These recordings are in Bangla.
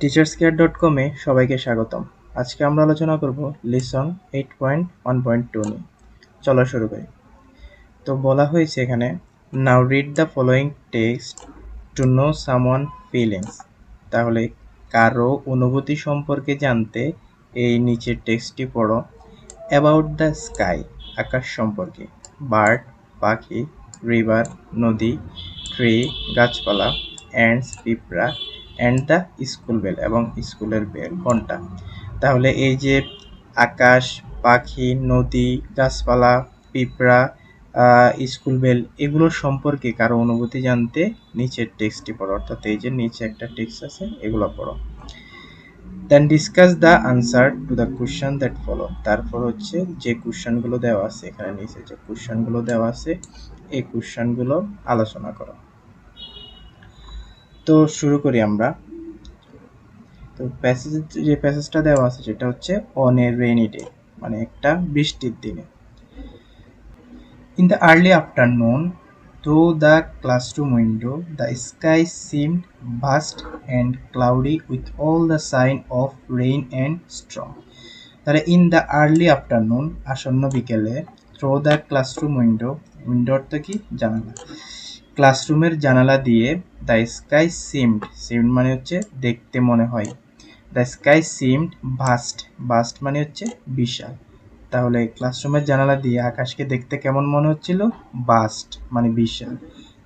টিচার্স কেয়ার ডট কমে সবাইকে স্বাগতম। আজকে আমরা আলোচনা করব lesson eight point one point two নিয়ে। চলো শুরু করি। তো বলা হয়েছে এখানে now read the following text to know someone feelings তাহলে, কারও অনুভূতি সম্পর্কে জানতে এই নিচের টেক্সটটি পড়ো। অ্যাবাউট দ্য স্কাই আকাশ সম্পর্কে। বার্ড পাখি রিভার নদী ট্রি গাছপালা অ্যান্ডস পিঁপড়া অ্যান্ড দ্য স্কুল বেল এবং স্কুলের বেল কোনটা? তাহলে এই যে আকাশ, পাখি, নদী, গাছপালা, পিঁপড়া স্কুল বেল এগুলোর সম্পর্কে কারও অনুভূতি জানতে নিচের টেক্সটটি পড়ো। অর্থাৎ এই যে নিচে একটা টেক্সট আছে, এগুলো পড়ো। Then discuss the answer to the question that follow তারপর হচ্ছে যে কোশ্চেনগুলো দেওয়া আছে, এখানে নিচে যে কোশ্চেনগুলো দেওয়া আছে, এই কোশ্চেনগুলো আলোচনা করো। তো শুরু করি আমরা। তো প্যাসেজ যে প্যাসেজটা দেওয়া আছে সেটা হচ্ছে অন এ রেইনি ডে মানে একটা বৃষ্টির দিনে। In the early afternoon through the classroom window the sky seemed vast and cloudy with all the sign of rain and strong তাহলে ইন দ্য আর্লি আফটারনুন আসন্ন বিকেলে through the classroom window window অর্থ কি? জানালা। ক্লাসরুমের জানালা দিয়ে দ্য স্কাই সিমড সিমড মানে হচ্ছে দেখতে মনে হয়। The sky seemed vast vast মানে হচ্ছে বিশাল। তাহলে ক্লাসরুমের জানালা দিয়ে আকাশকে দেখতে কেমন মনে হচ্ছিল? বাস্ট মানে বিশাল।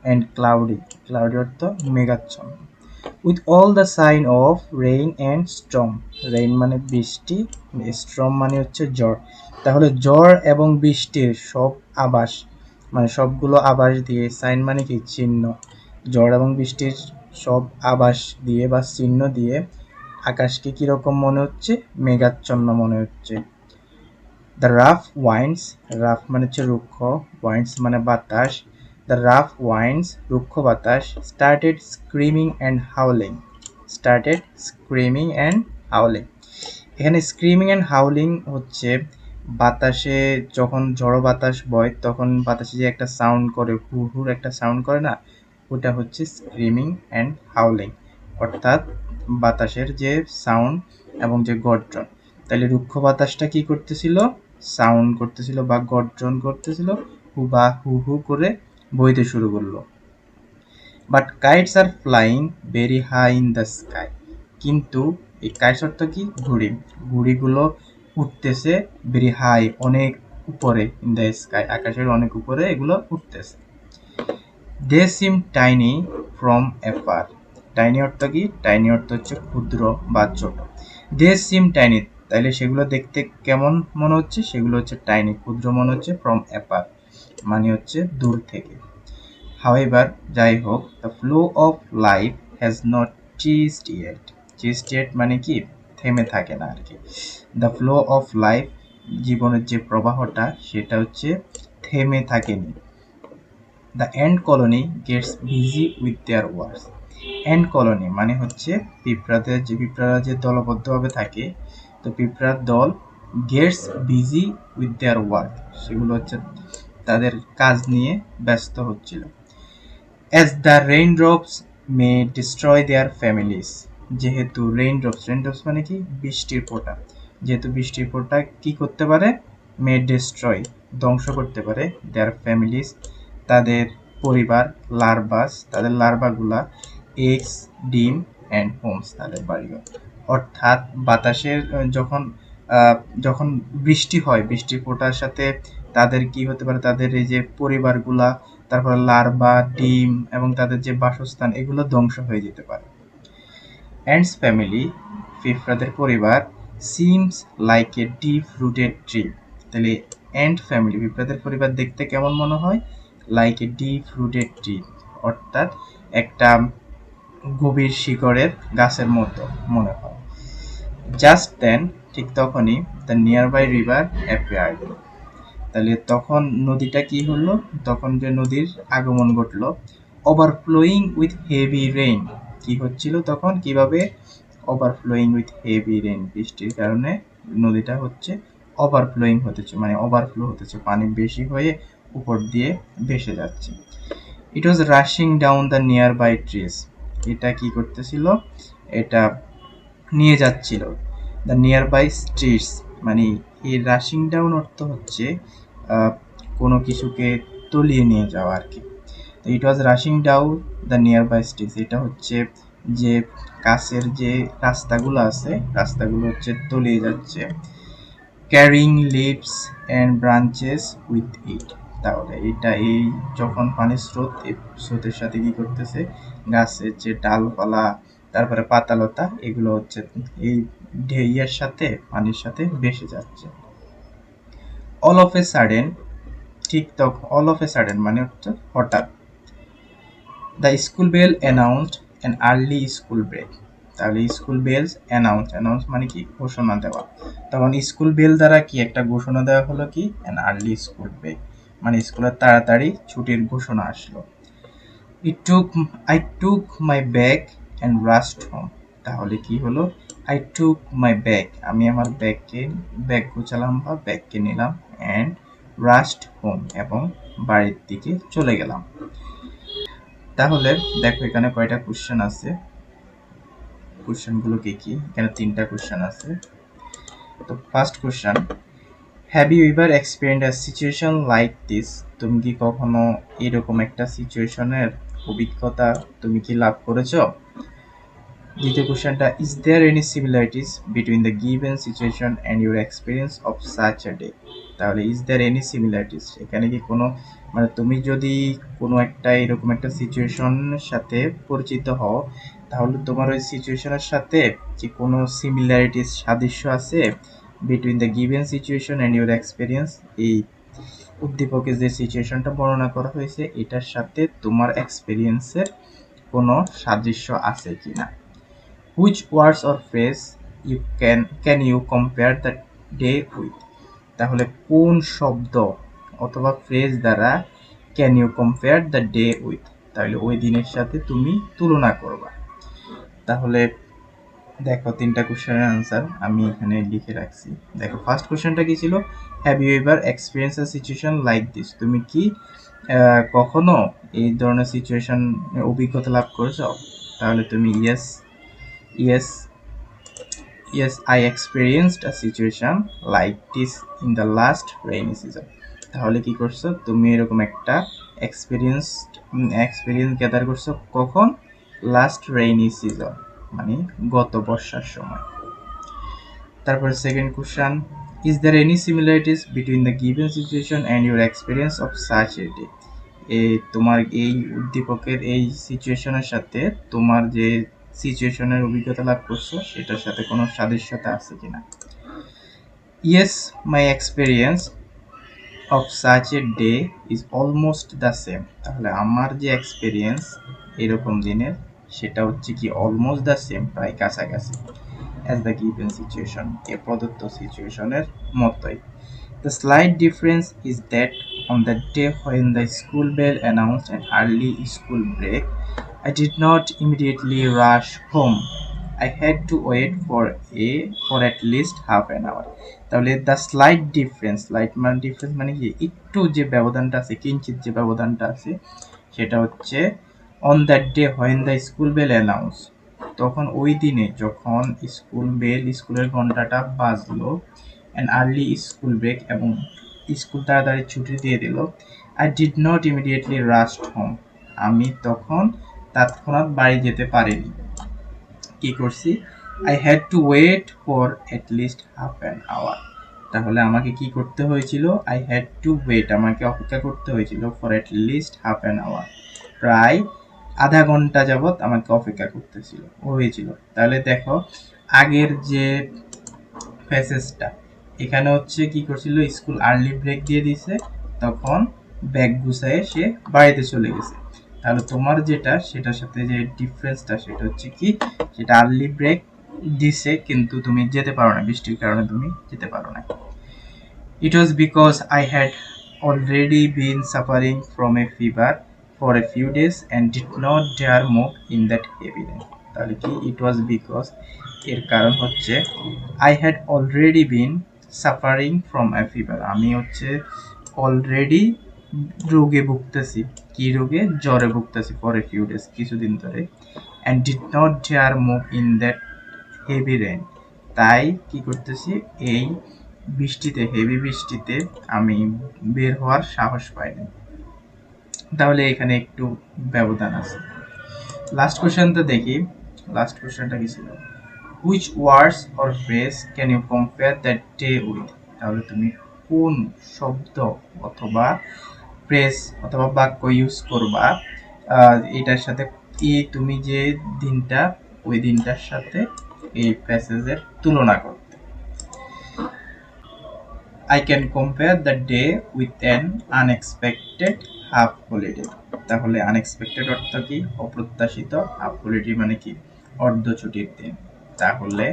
অ্যান্ড ক্লাউডি ক্লাউডি অর্থ মেঘাচ্ছন্ন। With all the sign of rain and strong rain মানে বৃষ্টি স্ট্রং মানে হচ্ছে জ্বর তাহলে জ্বর এবং বৃষ্টির সব আবাস মানে সবগুলো আবাস দিয়ে, সাইন মানে কি? চিহ্ন। ঝড় এবং বৃষ্টির সব আবাস দিয়ে বা চিহ্ন দিয়ে আকাশকে কীরকম মনে হচ্ছে? মেঘাচ্ছন্ন মনে হচ্ছে। দ্য রাফ ওয়াইন্স রাফ মানে হচ্ছে রুক্ষ ওয়াইন্স মানে বাতাস। দ্য রাফ ওয়াইন্স রুক্ষ বাতাস started screaming and howling started screaming and howling এখানে স্ক্রিমিং অ্যান্ড হাউলিং হচ্ছে বাতাসে যখন ঝড়ো বাতাস বয়, তখন বাতাসে যে একটা সাউন্ড করে, হু হুর একটা সাউন্ড করে না, ওটা হচ্ছে স্ক্রিমিং অ্যান্ড হাউলিং অর্থাৎ বাতাসের যে সাউন্ড এবং যে গর্জন। তাহলে রুক্ষ বাতাসটা কি করতেছিল? সাউন্ড করতেছিল বা গর্জন করতেছিল, হু বা হু হু করে বইতে শুরু করল। But kites are flying very high in the sky কিন্তু এই কাইটস অর্থ কি? ঘুড়ি। ঘুড়িগুলো উঠতেছে ভেরি হাই অনেক উপরে ইন দ্য স্কাই আকাশের অনেক উপরে এগুলো উঠতেছে। They seem tiny from afar tiny অর্থ কি? টাইনি অর্থ হচ্ছে ক্ষুদ্র বা ছোট। দে সিম টাইনি তাইলে সেগুলো দেখতে কেমন মনে হচ্ছে? সেগুলো হচ্ছে টাইনি ক্ষুদ্র মনে হচ্ছে ফ্রম এপার মানে হচ্ছে দূর থেকে। হাওয়েভার যাই হোক the flow of life has not ceased yet ceased yet মানে কি? থেমে থাকে না আর কি দ্য ফ্লো অফ লাইফ জীবনের যে প্রবাহটা, সেটা হচ্ছে থেমে থাকেনি। The ant colony gets busy with their works ant colony মানে হচ্ছে পিঁপড়াদের যে, পিঁপড়ারা যে দলবদ্ধভাবে থাকে, তো পিঁপড়ার দল gets busy with their work সেগুলো হচ্ছে তাদের কাজ নিয়ে ব্যস্ত হচ্ছিল। As the rain drops may destroy their families যেহেতু রেইন ড্রপস রেইন ড্রপস মানে কি? বৃষ্টির ফোঁটা যেহেতু বৃষ্টির ফোঁটা কি করতে পারে? মে ডিস্ট্রয় ধ্বংস করতে পারে। দেয়ার ফ্যামিলিস তাদের পরিবার লার্বাস তাদের লার্ভাগুলা এক্স ডিম অ্যান্ড হোমস তাদের বাড়িঘর। অর্থাৎ বাতাসের যখন যখন বৃষ্টি হয়, বৃষ্টির ফোটার সাথে তাদের কি হতে পারে? তাদের এই যে পরিবারগুলা, তারপর লার্বা ডিম এবং তাদের যে বাসস্থান, এগুলো ধ্বংস হয়ে যেতে পারে। অ্যান্ডস ফ্যামিলি, ফিফরাদের পরিবার, seems like a deep rooted tree. তাহলে অ্যান্ড ফ্যামিলি পিঁপড়াদের পরিবার দেখতে কেমন মনে হয়? Like a deep rooted tree, অর্থাৎ একটা গভীর শিকড়ের গাছের মতো মনে হয়। জাস্ট দেন ঠিক তখনই the nearby river appeared. তাহলে তখন নদীটা কি হলো? তখন যে নদীর আগমন ঘটলো, ওভারফ্লোয়িং উইথ হেভি রেইন। কি হচ্ছিল তখন? কীভাবে ওভারফ্লোয়িং উইথ হেভি রেন বৃষ্টির কারণে নদীটা হচ্ছে ওভারফ্লোয়িং হতেছে মানে ওভারফ্লো হতেছে, পানি বেশি হয়ে উপর দিয়ে ভেসে যাচ্ছে। It was rushing down the nearby trees এটা কি করতেছিল? এটা নিয়ে যাচ্ছিল। দ্য নিয়ার বাই স্ট্রিটস মানে এই রাশিং ডাউন অর্থ হচ্ছে কোনো কিছুকে তলিয়ে নিয়ে যাওয়া আর কি। তো it was rushing down the nearby এটা হচ্ছে যে কাছের যে রাস্তাগুলো আছে, রাস্তাগুলো হচ্ছে তলিয়ে যাচ্ছে। Carrying leaves and branches with it তাহলে এটা এই যখন পানির স্রোত, এই স্রোতের সাথে কি করতেছে? গাছের যে ডালপালা, তারপরে পাতালতা, এগুলো হচ্ছে এই ঢেইয়ের সাথে, পানির সাথে ভেসে যাচ্ছে। অল অফ এ সাডেন ঠিক তখন অল অফ এ সাডেন মানে হচ্ছে হঠাৎ। The school bell announced an early school break তাহলে স্কুল বেলস অ্যানাউন্স অ্যানাউন্স মানে কি? ঘোষণা দেওয়া। তখন স্কুল বেল দ্বারা কি একটা ঘোষণা দেওয়া হলো কি? অ্যান আর্লি স্কুল ব্রেক মানে স্কুলের তাড়াতাড়ি ছুটির ঘোষণা আসলো। It took I took my bag and rushed home তাহলে কি হলো? আই টুক মাই ব্যাগ আমি আমার ব্যাগকে ব্যাগ গুছালাম বা ব্যাগকে নিলাম অ্যান্ড রাস্ট হোম এবং বাড়ির দিকে চলে গেলাম। তাহলে দেখো এখানে কয়টা কোশ্চেন আছে। কোশ্চেনগুলো কি কি? এখানে তিনটা কোশ্চেন আছে। তো first question have you ever experience a situation like this তুমি কি কখনো এরকম একটা সিচুয়েশনের অভিজ্ঞতা তুমি কি লাভ করেছ? দ্বিতীয় কোশ্চেনটা is there any similarities between the given situation and your experience of such a day তাহলে ইজ দেয়ার এনি সিমিলারিটিস এখানে কি কোনো মানে তুমি যদি কোনো একটা এরকম একটা সিচুয়েশনের সাথে পরিচিত হও, তাহলে তোমার ওই সিচুয়েশনের সাথে যে কোনো সিমিলারিটিস সাদৃশ্য আছে between the given situation and your experience এই উদ্দীপকে যে সিচুয়েশনটা বর্ণনা করা হয়েছে, এটার সাথে তোমার এক্সপিরিয়েন্সের কোনো সাদৃশ্য আছে কিনা? Which words or phrase you can can you compare the day with তাহলে কোন শব্দ অথবা ফ্রেজ দ্বারা can you compare the day with তাহলে ওই দিনের সাথে তুমি তুলনা করবা। তাহলে দেখো তিনটা কোশ্চেনের আনসার আমি এখানে লিখে রাখছি। দেখো ফার্স্ট কোশ্চেনটা কি ছিল? Have you ever experience a situation like this তুমি কি কখনো এই ধরনের সিচুয়েশন অভিজ্ঞতা লাভ করেছ? তাহলে তুমি yes yes yes I experienced a situation like this in the last rainy season তাহলে কি করছ? তুমি এরকম একটা এক্সপিরিয়েন্স এক্সপিরিয়েন্স গ্যাদার করছ কখন? লাস্ট রেইনি সিজন মানে গত বর্ষার সময়। তারপরে second question is there any similarities between the given situation and your experience of such a, তোমার এই উদ্দীপকের এই সিচুয়েশনের সাথে তোমার যে সিচুয়েশনের অভিজ্ঞতা লাভ করছ সেটার সাথে কোনো সাদৃশ্যতা আছে কিনা? Yes my experience of such a day is almost the same তাহলে আমার যে এক্সপিরিয়েন্স এরকম দিনের সেটা হচ্ছে কি অলমোস্ট দ্য সেম প্রায় কাছাকাছি। অ্যাজ দ্য গিভেন সিচুয়েশন এ প্রদত্ত সিচুয়েশনের মতোই। The slight difference is that on the day when the school bell announce and early school break, I did not immediately rush home. I had to wait for a, for at least half an hour. তাহলে দ্য স্লাইট ডিফারেন্স লাইট মানে ডিফারেন্স মানে কি একটু যে ব্যবধানটা আছে, কিঞ্চিত যে ব্যবধানটা আছে, সেটা হচ্ছে on that day when the school bell announce তখন ওই দিনে যখন স্কুল বেল স্কুলের ঘন্টাটা বাজলো অ্যান আর্লি স্কুল ব্রেক এবং স্কুল তাড়াতাড়ি ছুটি দিয়ে দিল I did not immediately rushed home আমি তখন তৎক্ষণাৎ বাড়ি যেতে পারিনি। কি করছি? I had to wait for at least half an hour তাহলে আমাকে কি করতে হয়েছিল? আই হ্যাড টু ওয়েট আমাকে অপেক্ষা করতে হয়েছিল for at least half an hour প্রায় আধা ঘণ্টা যাবৎ আমাকে অপেক্ষা করতেছিল, হয়েছিল। তাহলে দেখো, আগের যে ফেসেসটা এখানে হচ্ছে কি করছিল? স্কুল আর্লি ব্রেক দিয়ে দিছে। তখন ব্যাগ গুছায়ে সে বাড়িতে চলে গেছে। তাহলে তোমার যেটা, সেটার সাথে যে ডিফারেন্সটা সেটা হচ্ছে কি, সেটা আর্লি ব্রেক দিছে, কিন্তু তুমি যেতে পারো না, বৃষ্টির কারণে তুমি যেতে পারো না। It was because I had already been suffering from a fever for a few days and did not dare move in that heavy তাহলে কি ইট ওয়াজ বিকজ এর কারণ হচ্ছে I had already been suffering from a fever আমি হচ্ছে অলরেডি রোগে ভুগতেছি। কি রোগে জ্বরে ভুগতেছি এ ফিউ ডেজ কিছুদিন ধরে and did not dare move in that heavy rain তাই কি করতেছি? এই বৃষ্টিতে হেভি বৃষ্টিতে আমি বের হওয়ার সাহস পাইনি। তাহলে এখানে একটু ব্যবধান আছে। লাস্ট কোশ্চেনটা দেখি। লাস্ট কোশ্চেনটা কি ছিল? Which words or phrase can you compare that day with তাহলে তুমি কোন শব্দ অথবা ফ্রেজ অথবা বাক্য ইউজ করবা এটার সাথে কি তুমি যে দিনটা, ওই দিনটার সাথে এই প্যাসেজের তুলনা করতে। I can compare the day with an unexpected half holiday তাহলে আনএক্সপেক্টেড অর্থ কি? অপ্রত্যাশিত হাফ হলিডে মানে কি? অর্ধ ছুটির দিন। তাহলে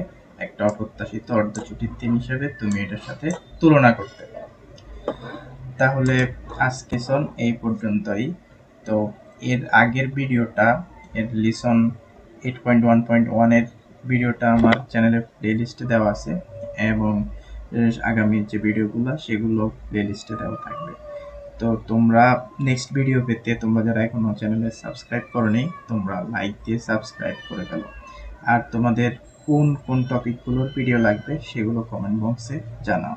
একটা অপ্রত্যাশিত অর্ধ ছুটির দিন হিসেবে তুমি এটার সাথে তুলনা করতে পারো। তাহলে আজকে সন এই পর্যন্তই। তো এর আগের ভিডিওটা, এর lesson eight point one point ওয়ানের ভিডিওটা আমার চ্যানেলের প্লেলিস্টে দেওয়া আছে এবং আগামী যে ভিডিওগুলো, সেগুলো প্লেলিস্টে দেওয়া থাকবে। তো তোমরা নেক্সট ভিডিও পেতে, তোমরা যারা এখনও চ্যানেলে সাবস্ক্রাইব করনি, তোমরা লাইক দিয়ে সাবস্ক্রাইব করে ফেলো। আর তোমাদের কোন কোন টপিকগুলোর ভিডিও লাগবে, সেগুলো কমেন্ট বক্সে জানাও।